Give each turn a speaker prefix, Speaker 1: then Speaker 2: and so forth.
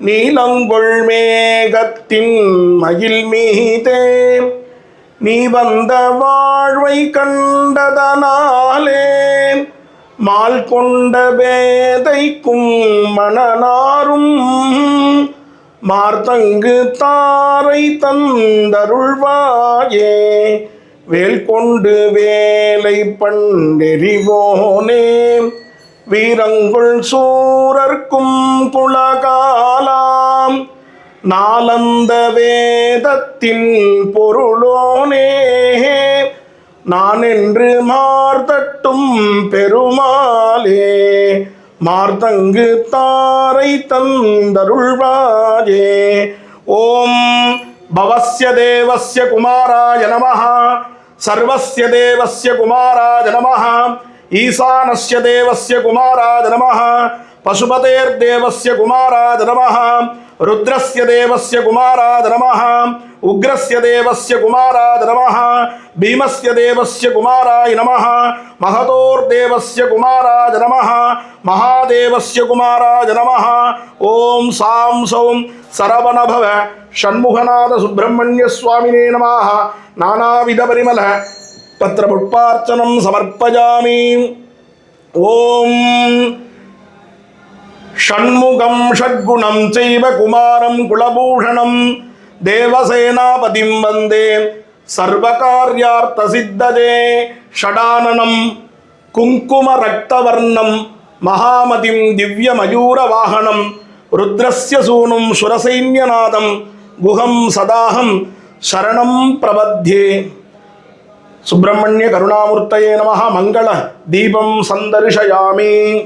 Speaker 1: நீலங்கொள் மேகத்தின் மயில் மீதே நீ வந்த வாழ்வை கண்டதனாலே மால் கொண்ட வேதைக்கும் மணனாரும் மார்த்தங்கு தாரை தந்தருள்வாயே வேல் கொண்டு வேலை பண்டெறிவோனே வீரங்குள் சூரர்க்கும் குலகாலாம் நாலந்த வேதத்தின் பொருளோனே. நான் என்று மார்த்தட்டும் பெருமாளே மார்த்தங்கு தாரை தந்தருள்வாயே. ஓம் பவஸ்ய தேவஸ்ய குமாராய நமஹ சர்வஸ்ய தேவஸ்ய குமாராய நமஹ ஈசானஸ்ய தேவஸ்ய குமாராய நமஹ பசுபதேர்தேவஸ்ய தேவஸ்ய குமாராய நமஹ நமः உக்ரஸ்ய தேவஸ்ய குமாராய நமः பீமஸ்ய தேவஸ்ய குமாராய நமः மகதோர்தேவஸ்ய குமாராய நமः மகாதேவஸ்ய குமாராய நமः ஓம் சாம் சௌம் சரவணபவ ஷண்முகநாத சுப்பிரமணிய சுவாமினே நமாக நானாவித பரிமள பத்திரபுட்பார்ச்சனம் சமர்ப்பயாமி ஓம் ஷண்முகம் ஷட்குணம் செய்வ குமாரம் குலபூஷணம். தேவசேனாபதிம் வந்தே. சர்வகாரியார்த்த சித்ததே ஷடானனம் குங்கும ரக்தவர்ணம் மகாமதிம் திவ்ய மயூர வாகனம் ருத்ரஸ்ய சூனும் சுரசைன்யநாதம். குஹம் சதாகம் சரணம் பிரபத்யே. சுப்பிரமணிய கருணாமூர்த்தயே நம. மங்கள தீபம் சந்தரிஷயாமி.